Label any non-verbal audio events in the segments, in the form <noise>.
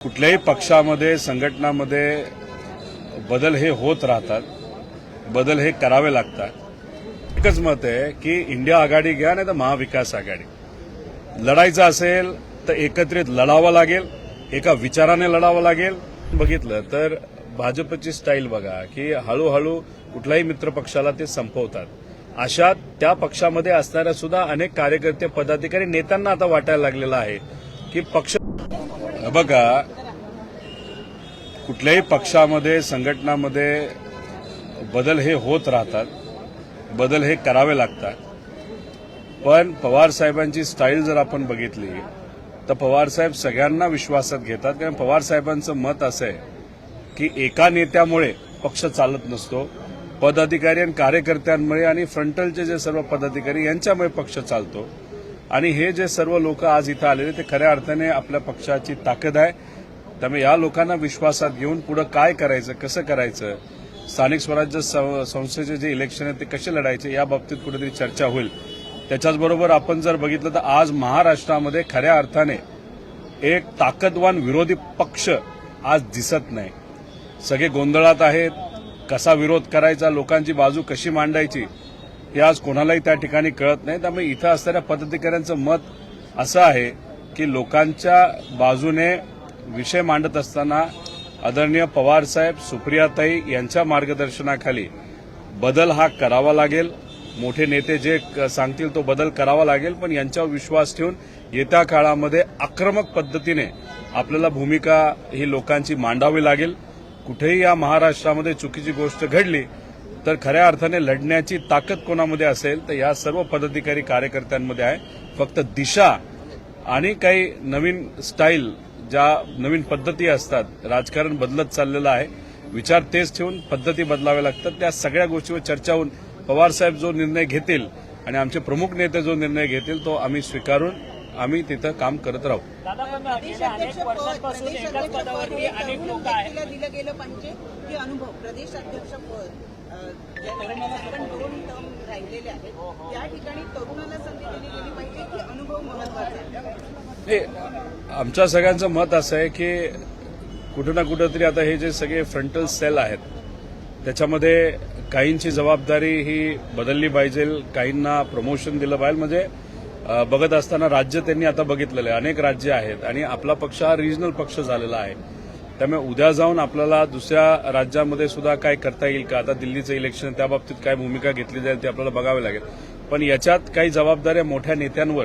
कुठल्याही पक्षामध्ये संघटनामध्ये बदल हे होत राहतात बदल हे करावे लागतात. एकच मत आहे की इंडिया आघाडी घ्या नाही तर महाविकास आघाडी. लढायचं असेल तर एकत्रित लढावं लागेल एका विचाराने लढावं लागेल. बघितलं तर भाजपची स्टाईल बघा की हळूहळू कुठल्याही मित्रपक्षाला ते संपवतात. अशा त्या पक्षामध्ये असणाऱ्या सुद्धा अनेक कार्यकर्ते पदाधिकारी नेत्यांना आता वाटायला लागलेला आहे की पक्ष बघा कुठल्याही पक्षामध्ये संघटनामध्ये बदल हे होत राहतात बदल हे करावे लागतात. पण पवार साहेबांची स्टाईल जर आपण बघितली तर पवार साहेब सगळ्यांना विश्वासात घेतात. कारण पवार साहेबांचं मत असं आहे की एका नेत्यामुळे पक्ष चालत नसतो पदाधिकारी आणि कार्यकर्त्यांमुळे आणि फ्रंटलचे जे सर्व पदाधिकारी यांच्यामुळे पक्ष चालतो. आणि हे जे सर्व लोक आज इथं आलेले ते खऱ्या अर्थाने आपल्या पक्षाची ताकद आहे. त्यामुळे या लोकांना विश्वासात घेऊन पुढे काय करायचं कसं करायचं? स्थानिक स्वराज्य सं- संस्थेचे जे इलेक्शन आहे ते कसे लढायचे या बाबतीत कुठेतरी चर्चा होईल. त्याच्याचबरोबर आपण जर बघितलं तर आज महाराष्ट्रामध्ये खऱ्या अर्थाने एक ताकदवान विरोधी पक्ष आज दिसत नाही. सगळे गोंधळात आहेत. कसा विरोध करायचा लोकांची बाजू कशी मांडायची हे आज कोणालाही त्या ठिकाणी कळत नाही. त्यामुळे इथं असणाऱ्या पदाधिकाऱ्यांचं मत असं आहे की लोकांच्या बाजूने विषय मांडत असताना आदरणीय पवारसाहेब सुप्रियाताई यांच्या मार्गदर्शनाखाली बदल हा करावा लागेल. मोठे नेते जे क- सांगतील तो बदल करावा लागेल पण यांच्यावर विश्वास ठेवून येत्या काळामध्ये आक्रमक पद्धतीने आपल्याला भूमिका ही लोकांची मांडावी लागेल. कुठेही या महाराष्ट्रामध्ये चुकीची गोष्ट घडली तर खऱ्या अर्थाने लढण्याची ताकद कोणामध्ये असेल तर या सर्व पदाधिकारी कार्यकर्त्यांमध्ये आहे. फक्त दिशा आणि काही नवीन स्टाईल ज्या नवीन पद्धती असतात राजकारण बदलत चाललेलं आहे. विचार तेच ठेवून पद्धती बदलाव्या लागतात. त्या सगळ्या गोष्टीवर चर्चा होऊन पवारसाहेब जो निर्णय घेतील आणि आमचे प्रमुख नेते जो निर्णय घेतील तो आम्ही स्वीकारून आम्ही तिथं काम करत राहू. दिलं गेलं पाहिजे. अनुभव पद. अं, दोन टर्म राहिलेले आहेत त्या ठिकाणी तरुणाला संधी दिली गेली पाहिजे की अनुभव महत्त्वाचा आहे? आमच्या सगळ्यांचं मत असं आहे की कुठं ना कुठं तरी आता हे जे सगळे फ्रंटल सेल आहेत त्याच्यामध्ये काहींची जबाबदारी ही बदलली पाहिजे काहींना प्रमोशन दिलं पाहिजे. म्हणजे बघत असताना राज्य त्यांनी आता बघितलेलं आहे. अनेक राज्य आहेत आणि आपला पक्ष हा रिजनल पक्ष झालेला आहे. त्यामुळे उद्या जाऊन आपल्याला दुसऱ्या राज्यामध्ये सुद्धा काय करता येईल का? आता दिल्लीचं इलेक्शन त्या बाबतीत काय भूमिका घेतली जाईल ते आपल्याला बघावे लागेल. पण याच्यात काही जबाबदाऱ्या मोठ्या नेत्यांवर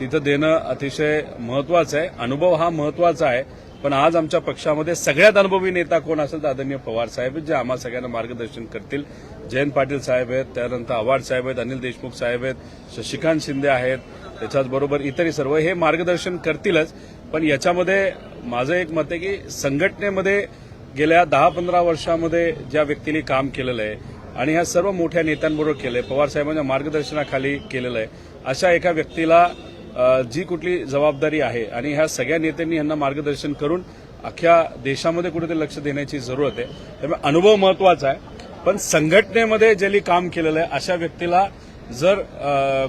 तिथं देणं अतिशय महत्वाचं आहे. अनुभव हा महत्त्वाचा आहे. पण आज आमच्या पक्षामध्ये सगळ्यात अनुभवी नेता कोण असेल तर आदरणीय पवार साहेब आहेत, जे आम्हा सगळ्यांना मार्गदर्शन करतील. जयंत पाटील साहेब आहेत त्यानंतर आव्हाड साहेब आहेत अनिल देशमुख साहेब आहेत शशिकांत शिंदे आहेत त्याच्याचबरोबर इतरही सर्व हे मार्गदर्शन करतीलच. पण याच्यामध्ये माझं एक मत आहे की संघटनेमध्ये गेल्या दहा पंधरा वर्षामध्ये ज्या व्यक्तीने काम केलेलं आहे आणि ह्या सर्व मोठ्या नेत्यांबरोबर केलंय पवार साहेबांच्या मार्गदर्शनाखाली केलेलं आहे अशा एका व्यक्तीला जी कुठली जबाबदारी आहे आणि ह्या सगळ्या नेत्यांनी यांना मार्गदर्शन करून अख्ख्या देशामध्ये कुठेतरी लक्ष देण्याची जरूरत आहे. त्यामुळे अनुभव महत्त्वाचा आहे. पण संघटनेमध्ये ज्यांनी काम केलेलं आहे अशा व्यक्तीला जर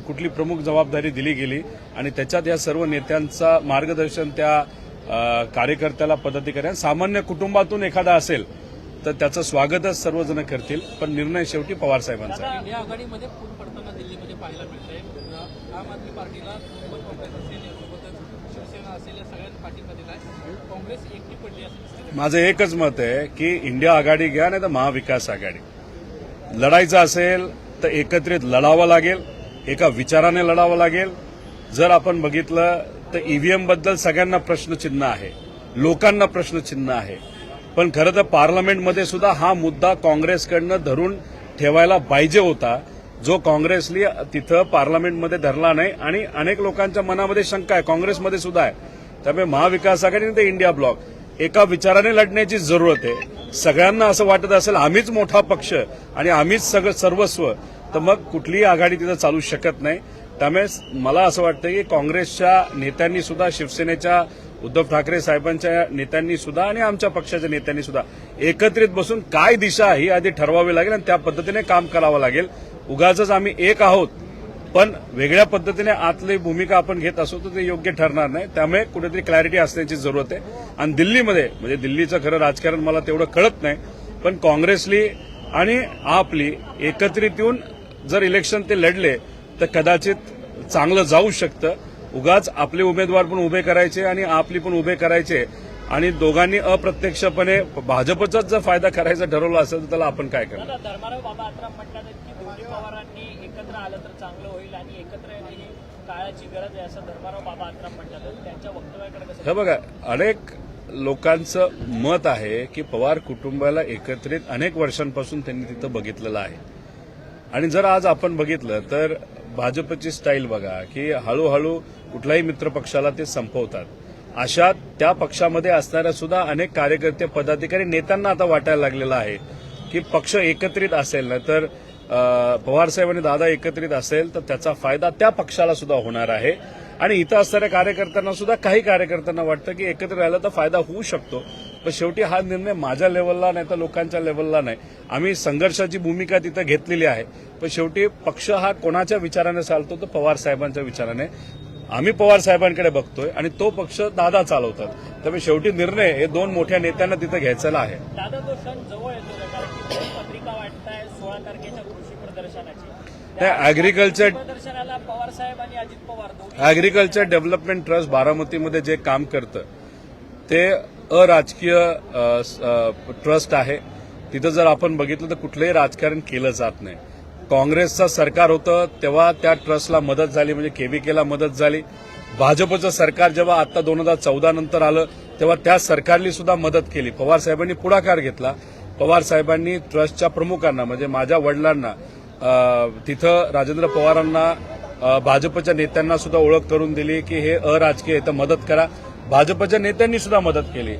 कुठली प्रमुख जबाबदारी दिली गेली आणि त्याच्यात या सर्व नेत्यांचा मार्गदर्शन त्या कार्यकर्त्याला पदाधिकाऱ्या सामान्य कुटुंबातून एखादा असेल तर त्याचं स्वागतच सर्वजण करतील. पण निर्णय शेवटी पवार साहेबांचा आहे. इंडिया आघाडीमध्ये फूट पडताना दिल्लीमध्ये पाहायला मिळतंय आम आदमी पार्टीला सोबत काँग्रेस असेल यासोबतच शिवसेना असेल या सगळ्यांना पाठिंबा दिला आहे काँग्रेस एकटी पडली असं दिसतं माझं एकच मत आहे की इंडिया आघाडी घ्या नाही तर महाविकास आघाडी. लढायचं असेल तर एकत्रित लढावं लागेल एका विचाराने लढावं लागेल. जर आपण बघितलं तर ईव्हीएमबद्दल सगळ्यांना प्रश्नचिन्ह आहे लोकांना प्रश्नचिन्ह आहे. पण खरं तर पार्लमेंटमध्ये सुद्धा हा मुद्दा काँग्रेसकडनं धरून ठेवायला पाहिजे होता. जो काँग्रेसली तिथं पार्लमेंटमध्ये धरला नाही आणि अनेक लोकांच्या मनामध्ये शंका आहे. काँग्रेसमध्ये सुद्धा आहे. त्यामुळे महाविकास आघाडी ते इंडिया ब्लॉक. एका विचाराने लढण्याची जरूरत आहे. सगळ्यांना असं वाटत असेल आम्हीच मोठा पक्ष आणि आम्हीच सगळं सर्वस्व. तर मग कुठलीही आघाडी तिथं चालू शकत नाही. त्यामुळे मला असं वाटतं की काँग्रेसच्या नेत्यांनी सुद्धा शिवसेनेच्या उद्धव ठाकरे साहेबांच्या नेत्यांनी सुद्धा आणि आमच्या पक्षाच्या नेत्यांनी सुद्धा एकत्रित बसून काय दिशा ही आधी ठरवावी लागेल आणि त्या पद्धतीने काम करावं लागेल. उगाच आम्ही एक आहोत पण वेगळ्या पद्धतीने आतली भूमिका आपण घेत असू तर ते योग्य ठरणार नाही. त्यामुळे कुठेतरी क्लॅरिटी असण्याची जरूरत आहे. आणि दिल्लीमध्ये म्हणजे दिल्लीचं खरं राजकारण मला तेवढं कळत नाही पण काँग्रेसली आणि आपली एकत्रित येऊन जर इलेक्शन ते लढले तर कदाचित चांगलं जाऊ शकतं. उगाच आपले उमेदवार पण उभे करायचे आणि आपली पण उभे करायचे. आणि दोघांनी अप्रत्यक्षपणे भाजपचाच जर फायदा करायचा ठरवला असेल तर त्याला आपण काय करणार दादा धर्माराव बाबा आत्राम म्हणतात की दोन्ही पवारांनी एकत्र आलं तर चांगलं होईल आणि एकत्र येणे ही काळाची गरज आहे असं धर्माराव बाबा आत्राम म्हणतात. त्यांच्या वक्तव्याकडे कसं बघा अनेक लोकांचं मत आहे की पवार कुटुंबाला एकत्रित अनेक वर्षांपासून त्यांनी तिथं बघितलेलं आहे. आणि जर आज आपण बघितलं तर भाजपची स्टाईल बघा की हळूहळू कुठल्याही मित्रपक्षाला ते संपवतात. अशा त्या पक्षामध्ये असणाऱ्या सुद्धा अनेक कार्यकर्ते पदाधिकारी नेत्यांना आता वाटायला लागलेलं आहे की पक्ष एकत्रित असेल ना तर पवारसाहेब आणि दादा एकत्रित असेल तर त्याचा फायदा त्या पक्षाला सुद्धा होणार आहे. आणि इथं असणाऱ्या कार्यकर्त्यांना सुद्धा काही कार्यकर्त्यांना वाटतं की एकत्र राहिलं तर फायदा होऊ शकतो. पण शेवटी हा निर्णय माझ्या लेवलला नाही तर लोकांच्या लेवलला नाही. आम्ही संघर्षाची भूमिका तिथं घेतलेली आहे. पण शेवटी पक्ष हा कोणाच्या विचाराने चालतो तर पवार साहेबांच्या विचाराने. आम्ही पवार साहेबांकडे बघतोय आणि तो पक्ष दादा चालवतात. त्यामुळे शेवटी निर्णय हे दोन मोठ्या नेत्यांना तिथं घ्यायचा आहे. दादा तो क्षण जवळ येतो का? कारण की दोन पत्रिका वाटताय सोळा तारखेच्या कृषी प्रदर्शनाची. त्या ऍग्रिकल्चर प्रदर्शनाला पवार साहेब आणि अजित पवार दोन्ही ऍग्रिकल्चर डेव्हलपमेंट ट्रस्ट बारामतीमध्ये जे काम करतं ते अराजकीय ट्रस्ट आहे. तिथं जर आपण बघितलं तर कुठलंही राजकारण केलं जात नाही. काँग्रेसचं सरकार होतं तेव्हा त्या ट्रस्टला मदत झाली म्हणजे केबीकेला मदत झाली. भाजपचं सरकार जेव्हा आता दोन हजार चौदा नंतर आलं तेव्हा त्या सरकारने सुद्धा मदत केली. पवार साहेबांनी पुढाकार घेतला. पवार साहेबांनी ट्रस्टच्या प्रमुखांना म्हणजे माझ्या वडिलांना तिथं राजेंद्र पवारांना भाजपच्या नेत्यांना सुद्धा ओळख करून दिली की हे अराजकीय तर मदत करा. भाजपच्या नेत्यांनी सुद्धा मदत केली.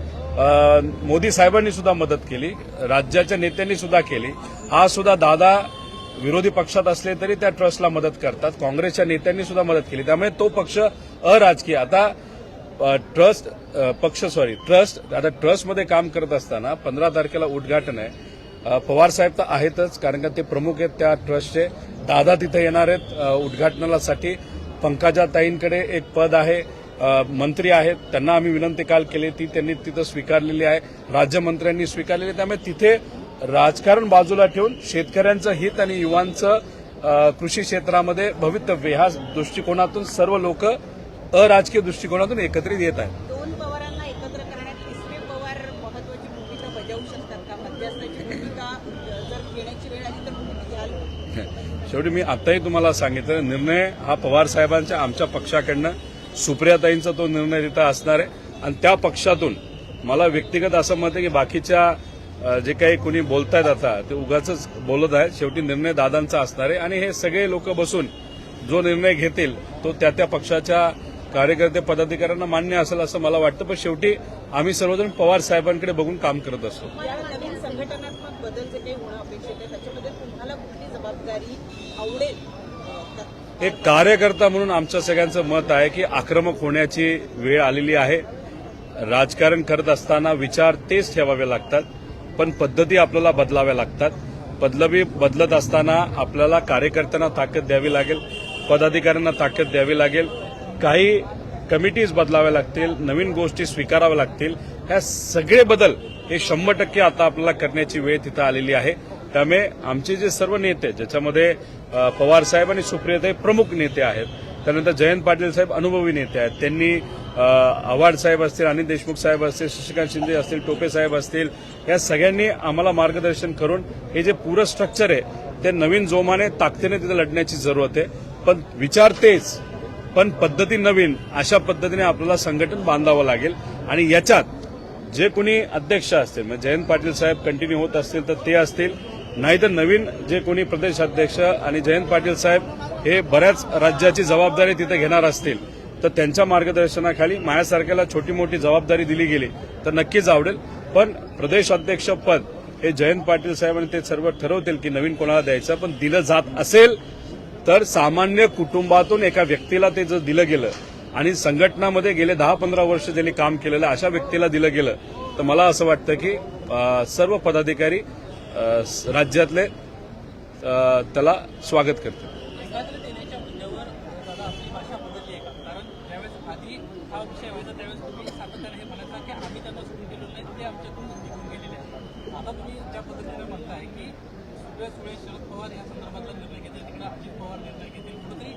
मोदी साहेबांनी सुद्धा मदत केली. राज्याच्या नेत्यांनी सुद्धा केली. हा सुद्धा दादा विरोधी पक्षात असले तरी त्या ट्रस्टला मदत करतात. काँग्रेसच्या नेत्यांनी सुद्धा मदत केली. त्यामुळे तो पक्ष अराजकीय. आता ट्रस्ट पक्ष सॉरी ट्रस्ट आता ट्रस्टमध्ये काम करत असताना पंधरा तारखेला उद्घाटन आहे. पवार साहेब तर आहेतच कारण का ते प्रमुख आहेत त्या ट्रस्टचे. दादा तिथे येणार आहेत उद्घाटनासाठी. पंकजाताईंकडे एक पद आहे मंत्री आहेत. त्यांना आम्ही विनंती काल केली ती त्यांनी तिथं स्वीकारलेली आहे. राज्यमंत्र्यांनी स्वीकारलेली त्यामुळे तिथे राजकारण बाजूला ठेवून शेतकऱ्यांचं हित आणि युवांचं कृषी क्षेत्रामध्ये भवितव्य ह्या दृष्टिकोनातून सर्व लोक अराजकीय दृष्टिकोनातून एकत्रित येत आहेत. <laughs> शेवटी मी आताही तुम्हाला सांगितलं निर्णय हा पवार साहेबांच्या आमच्या पक्षाकडनं सुप्रियाताईंचा तो निर्णय तिथं असणार आहे. आणि त्या पक्षातून मला व्यक्तिगत असं मत आहे की बाकीच्या जे काही कोणी बोलतायत आता ते उगाच बोलत आहेत. शेवटी निर्णय दादांचा असणार आहे. आणि हे सगळे लोक बसून जो निर्णय घेतील तो त्या त्या पक्षाच्या कार्यकर्ते पदाधिकाऱ्यांना मान्य असेल असं मला वाटतं. पण शेवटी आम्ही सर्वजण पवार साहेबांकडे बघून काम करत असतो. या नवीन संघटनात्मक बदल जे काही होणं अपेक्षित आहे? त्याच्यामध्ये तुम्हाला कुठली जबाबदारी आवडेल? अ, का- एक कार्यकर्ता म्हणून आमचं सगळ्यांचं मत आहे की आक्रमक होण्याची वेळ आलेली आहे. राजकारण करत असताना विचार तेच ठेवावे लागतात. पण पद्धती आपल्याला बदलाव्या लागतात. पदलबी बदलत असताना आपल्याला कार्यकर्त्यांना ताकद द्यावी लागेल पदाधिकाऱ्यांना ताकद द्यावी लागेल. काही कमिटीज बदलाव्या लागतील नवीन गोष्टी स्वीकाराव्या लागतील. ह्या सगळे बदल हे शंभर टक्के आता आपल्याला करण्याची वेळ तिथं आलेली आहे. त्यामुळे आमचे जे सर्व नेते ज्याच्यामध्ये पवार साहेब आणि सुप्रियाताई प्रमुख नेते आहेत त्यानंतर जयंत पाटील साहेब अनुभवी नेते आहेत त्यांनी आव्हाड साहेब असतील अनिल देशमुख साहेब असतील शशिकांत शिंदे असतील टोपे साहेब असतील या सगळ्यांनी आम्हाला मार्गदर्शन करून हे जे पुरं स्ट्रक्चर आहे ते नवीन जोमाने ताकदीने तिथे लढण्याची जरूरत आहे. पण विचार तेच पण पद्धती नवीन अशा पद्धतीने आपल्याला संघटन बांधावं लागेल. आणि याच्यात जे कोणी अध्यक्ष असतील म्हणजे जयंत पाटील साहेब कंटिन्यू होत असतील तर ते असतील. नाहीतर नवीन जे कोणी प्रदेश अध्यक्ष आणि जयंत पाटील साहेब हे बऱ्याच राज्याची जबाबदारी तिथे घेणार असतील. तर त्यांच्या मार्गदर्शनाखाली माझ्यासारख्याला छोटी मोठी जबाबदारी दिली गेली. तर नक्कीच आवडेल. पण प्रदेशाध्यक्ष पद हे जयंत पाटील साहेब आणि ते सर्व ठरवतील की नवीन कोणाला द्यायचं. पण दिलं जात असेल तर सामान्य कुटुंबातून एका व्यक्तीला ते जर दिलं गेलं आणि संघटनामध्ये गेले दहा पंधरा वर्ष ज्यांनी काम केलेलं अशा व्यक्तीला दिलं गेलं तर मला असं वाटतं की सर्व पदाधिकारी राज्यातले त्याला स्वागत करतील. आता तुम्ही ज्या पद्धतीने म्हणताय की सुप्रिया सुळे शरद पवार या संदर्भातला निर्णय घेतील. तिकडे अजित पवार निर्णय घेतील. कुठेतरी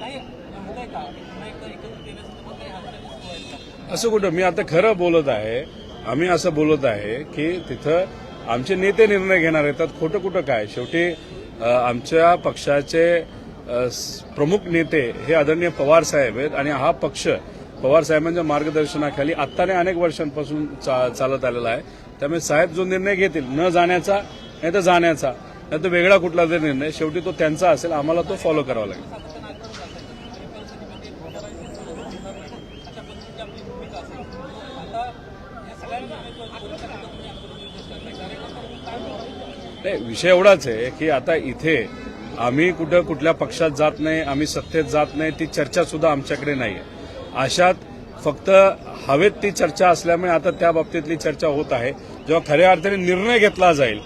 काही होत आहे का पुन्हा एकदा एकत्र येण्यासंदर्भात काही हालचाली सुरू आहेत असं कुठं? मी आता खरं बोलत आहे. आम्ही असं बोलत आहे की तिथं आमचे नेते निर्णय घेणार येतात. खोटं कुठं काय? शेवटी आमच्या पक्षाचे प्रमुख नेते हे आदरणीय पवार साहेब आहेत आणि हा पक्ष पवार साहेबांच्या मार्गदर्शनाखाली आत्ताने अनेक वर्षांपासून चा- चालत आलेला आहे. त्यामुळे साहेब जो निर्णय घेतील न जाण्याचा नाही तर जाण्याचा नाही तर वेगळा कुठला तरी निर्णय शेवटी तो त्यांचा असेल आम्हाला तो फॉलो करावा लागेल नाही. नाही विषय एवढाच आहे की आता इथे आम्ही कुठं कुठल्या पक्षात जात नाही आम्ही सत्तेत जात नाही ती चर्चा सुद्धा आमच्याकडे नाही आहे अशात फक्त हवेत ती चर्चा असल्यामुळे आता त्या बाबतीतली चर्चा होत आहे. जेव्हा खऱ्या अर्थाने निर्णय घेतला जाईल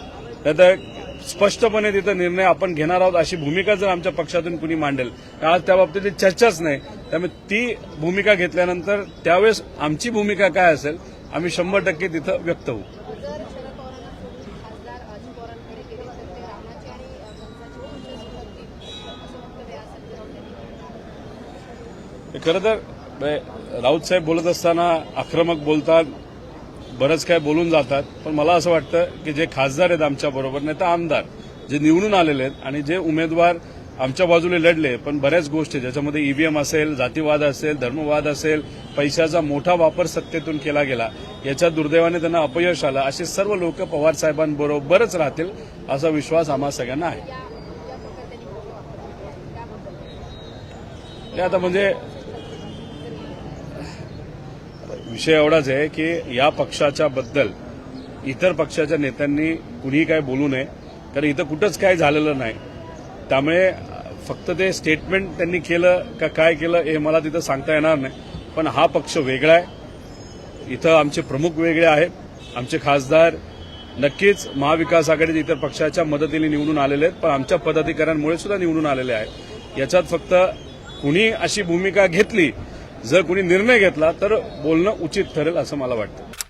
तर स्पष्टपणे तिथं निर्णय आपण घेणार आहोत अशी भूमिका जर आमच्या पक्षातून कुणी मांडेल तर आज त्या बाबतीतली चर्चाच नाही. त्यामुळे ती भूमिका घेतल्यानंतर त्यावेळेस आमची भूमिका काय असेल आम्ही शंभर टक्के तिथं व्यक्त होऊ. खरं तर राऊत साहेब बोलत असताना आक्रमक बोलतात बरंच काय बोलून जातात. पण मला असं वाटतं की जे खासदार आहेत आमच्या बरोबर नाही तर आमदार जे निवडून आलेले आहेत आणि जे उमेदवार आमच्या बाजूने लढले पण बऱ्याच गोष्टी ज्याच्यामध्ये ईव्हीएम असेल जातीवाद असेल धर्मवाद असेल पैशाचा मोठा वापर सत्तेतून केला गेला याच्या दुर्दैवाने त्यांना अपयश आलं असे सर्व लोक पवार साहेबांबरोबरच राहतील असा विश्वास आम्हा सगळ्यांना आहे. आता म्हणजे विषय एवढाच आहे की या पक्षाच्या बद्दल इतर पक्षाच्या नेत्यांनी कुणीही काय बोलू नये. कारण इथं कुठंच काय झालेलं नाही. त्यामुळे फक्त ते स्टेटमेंट त्यांनी केलं का काय केलं हे मला तिथं सांगता येणार नाही. पण हा पक्ष वेगळा आहे. इथं आमचे प्रमुख वेगळे आहेत. आमचे खासदार नक्कीच महाविकास आघाडीत इतर पक्षाच्या मदतीने निवडून आलेले आहेत. पण आमच्या पदाधिकाऱ्यांमुळे सुद्धा निवडून आलेले आहेत. याच्यात फक्त कुणी अशी भूमिका घेतली जर कुणी निर्णय घेतला तर बोलणं उचित ठरेल असं मला वाटतं.